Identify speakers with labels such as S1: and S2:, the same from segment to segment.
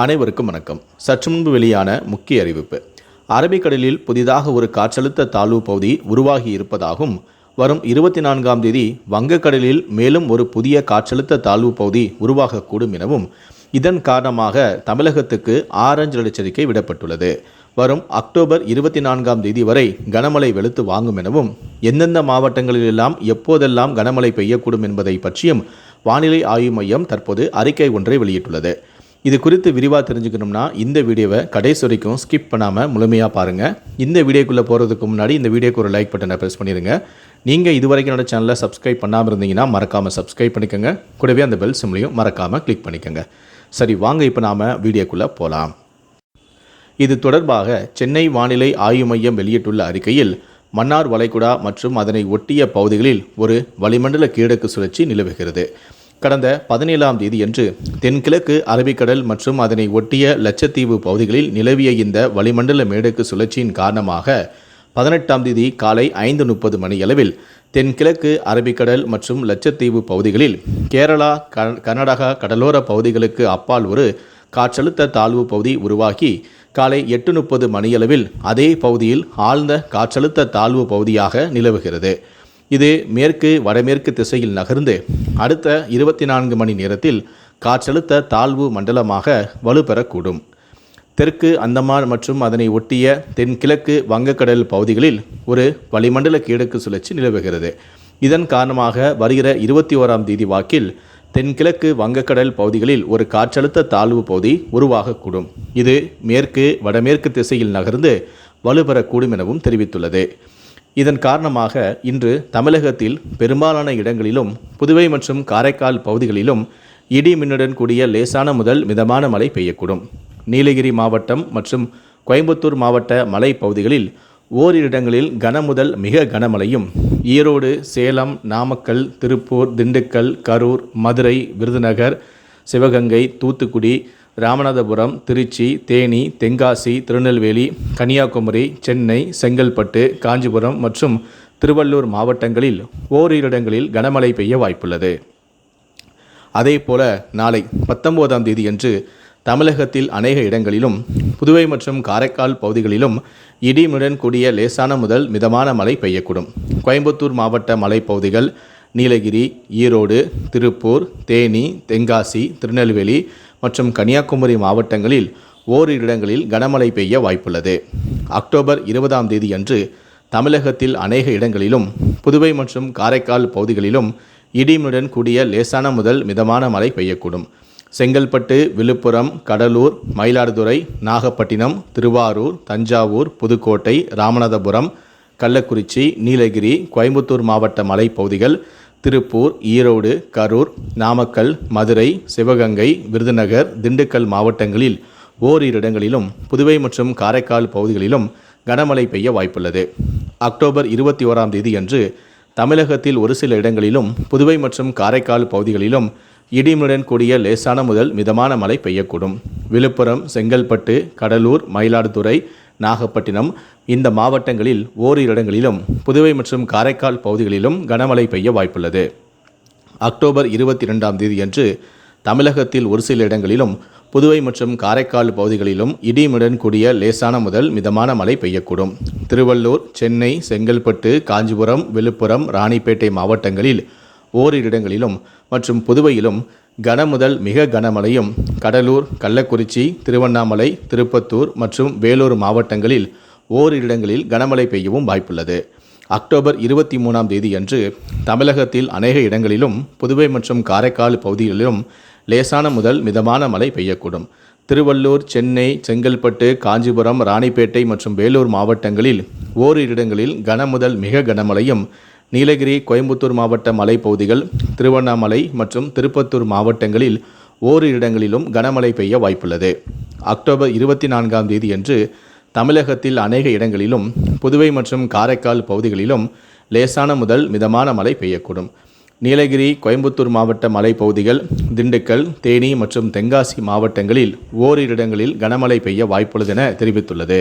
S1: அனைவருக்கும் வணக்கம். சற்று முன்பு வெளியான முக்கிய அறிவிப்பு. அரபிக்கடலில் புதிதாக ஒரு காற்றழுத்த தாழ்வு பகுதி உருவாகி இருப்பதாகவும் வரும் இருபத்தி நான்காம் தேதி வங்கக்கடலில் மேலும் ஒரு புதிய காற்றழுத்த தாழ்வு பகுதி உருவாகக்கூடும் எனவும் இதன் காரணமாக தமிழகத்துக்கு ஆரஞ்சு எச்சரிக்கை விடப்பட்டுள்ளது. வரும் அக்டோபர் இருபத்தி நான்காம் தேதி வரை கனமழை வெளுத்து வாங்கும் எனவும் எந்தெந்த மாவட்டங்களிலெல்லாம் எப்போதெல்லாம் கனமழை பெய்யக்கூடும் என்பதை பற்றியும் வானிலை ஆய்வு மையம் தற்போது அறிக்கை ஒன்றை வெளியிட்டுள்ளது. இது குறித்து விரிவாக தெரிஞ்சுக்கணும்னா இந்த வீடியோவை கடைசி வரைக்கும் ஸ்கிப் பண்ணாமல் முழுமையாக பாருங்கள் இந்த வீடியோக்குள்ளே போகிறதுக்கு முன்னாடி இந்த வீடியோக்கு ஒரு லைக் பட்டனை ப்ரெஸ் பண்ணிடுங்க நீங்கள் இது வரைக்கும் என்னோட சேனலை சப்ஸ்கிரைப் பண்ணாமல் இருந்தீங்கன்னா மறக்காமல் சப்ஸ்கிரைப் பண்ணிக்கோங்க. கூடவே அந்த பெல் சிம்லையும் மறக்காமல் கிளிக் பண்ணிக்கோங்க. சரி வாங்க இப்போ நாம் வீடியோக்குள்ளே போகலாம் இது தொடர்பாக சென்னை வானிலை ஆய்வு மையம் வெளியிட்டுள்ள அறிக்கையில் மன்னார் வளைகுடா மற்றும் அதனை ஒட்டிய பகுதிகளில் ஒரு வளிமண்டல கீழக்கு சுழற்சி நிலவுகிறது. கடந்த பதினேழாம் தேதியன்று தென்கிழக்கு அரபிக்கடல் மற்றும் அதனை ஒட்டிய லட்சத்தீவு பகுதிகளில் நிலவிய இந்த வளிமண்டல மேடக்கு சுழற்சியின் காரணமாக பதினெட்டாம் தேதி காலை ஐந்து முப்பது மணியளவில் தென்கிழக்கு அரபிக்கடல் மற்றும் லட்சத்தீவு பகுதிகளில் கேரளா க- கர்நாடகா கடலோர பகுதிகளுக்கு அப்பால் ஒரு காற்றழுத்த தாழ்வு பகுதி உருவாகி காலை எட்டு முப்பது மணியளவில் அதே பகுதியில் ஆழ்ந்த காற்றழுத்த தாழ்வு பகுதியாக நிலவுகிறது. இது மேற்கு வடமேற்கு திசையில் நகர்ந்து அடுத்த இருபத்தி நான்கு மணி நேரத்தில் காற்றழுத்த தாழ்வு மண்டலமாக வலுப்பெறக்கூடும். தெற்கு அந்தமான் மற்றும் அதனை ஒட்டிய தென்கிழக்கு வங்கக்கடல் பகுதிகளில் ஒரு வளிமண்டல கிழக்கு சுழற்சி நிலவுகிறது. இதன் காரணமாக வருகிற இருபத்தி ஓராம் தேதி வாக்கில் தென்கிழக்கு வங்கக்கடல் பகுதிகளில் ஒரு காற்றழுத்த தாழ்வு பகுதி உருவாகக்கூடும். இது மேற்கு வடமேற்கு திசையில் நகர்ந்து வலுப்பெறக்கூடும் எனவும் தெரிவித்துள்ளது. இதன் காரணமாக இன்று தமிழகத்தில் பெரும்பாலான இடங்களிலும் புதுவை மற்றும் காரைக்கால் பகுதிகளிலும் இடி மின்னுடன் கூடிய லேசான முதல் மிதமான மழை பெய்யக்கூடும். நீலகிரி மாவட்டம் மற்றும் கோயம்புத்தூர் மாவட்ட மலை பகுதிகளில் ஓரிரு இடங்களில் கனமுதல் மிக கனமழையும் ஈரோடு சேலம் நாமக்கல் திருப்பூர் திண்டுக்கல் கரூர் மதுரை விருதுநகர் சிவகங்கை தூத்துக்குடி ராமநாதபுரம் திருச்சி தேனி தென்காசி திருநெல்வேலி கன்னியாகுமரி சென்னை செங்கல்பட்டு காஞ்சிபுரம் மற்றும் திருவள்ளூர் மாவட்டங்களில் ஓரிரு இடங்களில் கனமழை பெய்ய வாய்ப்புள்ளது. அதேபோல நாளை பத்தொன்பதாம் தேதியன்று தமிழகத்தில் அநேக இடங்களிலும் புதுவை மற்றும் காரைக்கால் பகுதிகளிலும் இடிமுடன் கூடிய லேசான முதல் மிதமான மழை பெய்யக்கூடும். கோயம்புத்தூர் மாவட்ட மலைப்பகுதிகள் நீலகிரி ஈரோடு திருப்பூர் தேனி தென்காசி திருநெல்வேலி மற்றும் கன்னியாகுமரி மாவட்டங்களில் ஓரிரு இடங்களில் கனமழை பெய்ய வாய்ப்புள்ளது. அக்டோபர் இருபதாம் தேதியன்று தமிழகத்தில் அநேக இடங்களிலும் புதுவை மற்றும் காரைக்கால் பகுதிகளிலும் இடிமுடன் கூடிய லேசான முதல் மிதமான மழை பெய்யக்கூடும். செங்கல்பட்டு விழுப்புரம் கடலூர் மயிலாடுதுறை நாகப்பட்டினம் திருவாரூர் தஞ்சாவூர் புதுக்கோட்டை ராமநாதபுரம் கள்ளக்குறிச்சி நீலகிரி கோயம்புத்தூர் மாவட்ட மலைப்பகுதிகள் திருப்பூர் ஈரோடு கரூர் நாமக்கல் மதுரை சிவகங்கை விருதுநகர் திண்டுக்கல் மாவட்டங்களில் ஓரிரு இடங்களிலும் புதுவை மற்றும் காரைக்கால் பகுதிகளிலும் கனமழை பெய்ய வாய்ப்புள்ளது. அக்டோபர் இருபத்தி ஓராம் தேதியன்று தமிழகத்தில் ஒரு சில இடங்களிலும் புதுவை மற்றும் காரைக்கால் பகுதிகளிலும் இடிமுடன் கூடிய லேசான முதல் மிதமான மழை பெய்யக்கூடும். விழுப்புரம் செங்கல்பட்டு கடலூர் மயிலாடுதுறை நாகப்பட்டினம் இந்த மாவட்டங்களில் ஓரிரு இடங்களிலும் புதுவை மற்றும் காரைக்கால் பகுதிகளிலும் கனமழை பெய்ய வாய்ப்புள்ளது. அக்டோபர் இருபத்தி ரெண்டாம் தேதியன்று தமிழகத்தில் ஒரு சில இடங்களிலும் புதுவை மற்றும் காரைக்கால் பகுதிகளிலும் இடியுடன் கூடிய லேசான முதல் மிதமான மழை பெய்யக்கூடும். திருவள்ளூர் சென்னை செங்கல்பட்டு காஞ்சிபுரம் விழுப்புரம் ராணிப்பேட்டை மாவட்டங்களில் ஓரிரு இடங்களிலும் மற்றும் புதுவையிலும் கன முதல் மிக கனமழையும் கடலூர் கள்ளக்குறிச்சி திருவண்ணாமலை திருப்பத்தூர் மற்றும் வேலூர் மாவட்டங்களில் ஓரிரு இடங்களில் கனமழை பெய்யவும் வாய்ப்புள்ளது. அக்டோபர் இருபத்தி மூணாம் தேதியன்று தமிழகத்தில் அநேக இடங்களிலும் புதுவை மற்றும் காரைக்கால் பகுதிகளிலும் லேசான முதல் மிதமான மழை பெய்யக்கூடும். திருவள்ளூர் சென்னை செங்கல்பட்டு காஞ்சிபுரம் ராணிப்பேட்டை மற்றும் வேலூர் மாவட்டங்களில் ஓரிரு இடங்களில் கன முதல் மிக கனமழையும் நீலகிரி கோயம்புத்தூர் மாவட்ட மலைப்பகுதிகள் திருவண்ணாமலை மற்றும் திருப்பத்தூர் மாவட்டங்களில் ஓரிரு இடங்களிலும் கனமழை பெய்ய வாய்ப்புள்ளது. அக்டோபர் இருபத்தி நான்காம் தேதியன்று தமிழகத்தில் அநேக இடங்களிலும் புதுவை மற்றும் காரைக்கால் பகுதிகளிலும் லேசான முதல் மிதமான மழை பெய்யக்கூடும். நீலகிரி கோயம்புத்தூர் மாவட்ட மலைப்பகுதிகள் திண்டுக்கல் தேனி மற்றும் தென்காசி மாவட்டங்களில் ஓரிரு இடங்களில் கனமழை பெய்ய வாய்ப்புள்ளது என தெரிவித்துள்ளது.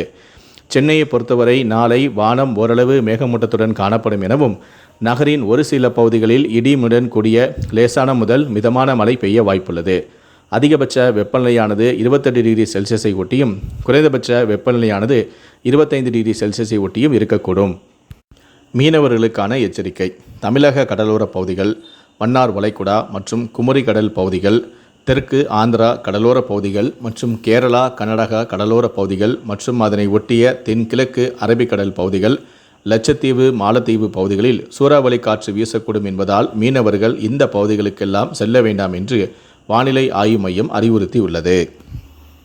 S1: சென்னையை பொறுத்தவரை நாளை வானம் ஓரளவு மேகமூட்டத்துடன் காணப்படும் எனவும் நகரின் ஒரு சில பகுதிகளில் இடிமுடன் கூடிய லேசான முதல் மிதமான மழை பெய்ய வாய்ப்புள்ளது. அதிகபட்ச வெப்பநிலையானது இருபத்தெட்டு டிகிரி செல்சியஸை ஒட்டியும் குறைந்தபட்ச வெப்பநிலையானது இருபத்தைந்து டிகிரி செல்சியஸை ஒட்டியும் இருக்கக்கூடும். மீனவர்களுக்கான எச்சரிக்கை. தமிழக கடலோரப் பகுதிகள் மன்னார் வளைகுடா மற்றும் குமரி கடல் பகுதிகள் தெற்கு ஆந்திரா கடலோர பகுதிகள் மற்றும் கேரளா கர்நாடகா கடலோர பகுதிகள் மற்றும் அதனை ஒட்டிய தென்கிழக்கு அரபிக்கடல் பகுதிகள் லட்சத்தீவு மாலத்தீவு பகுதிகளில் சூறாவளி காற்று வீசக்கூடும் என்பதால் மீனவர்கள் இந்த பகுதிகளுக்கெல்லாம் செல்ல வேண்டாம் என்று வானிலை ஆய்வு மையம் அறிவுறுத்தியுள்ளது.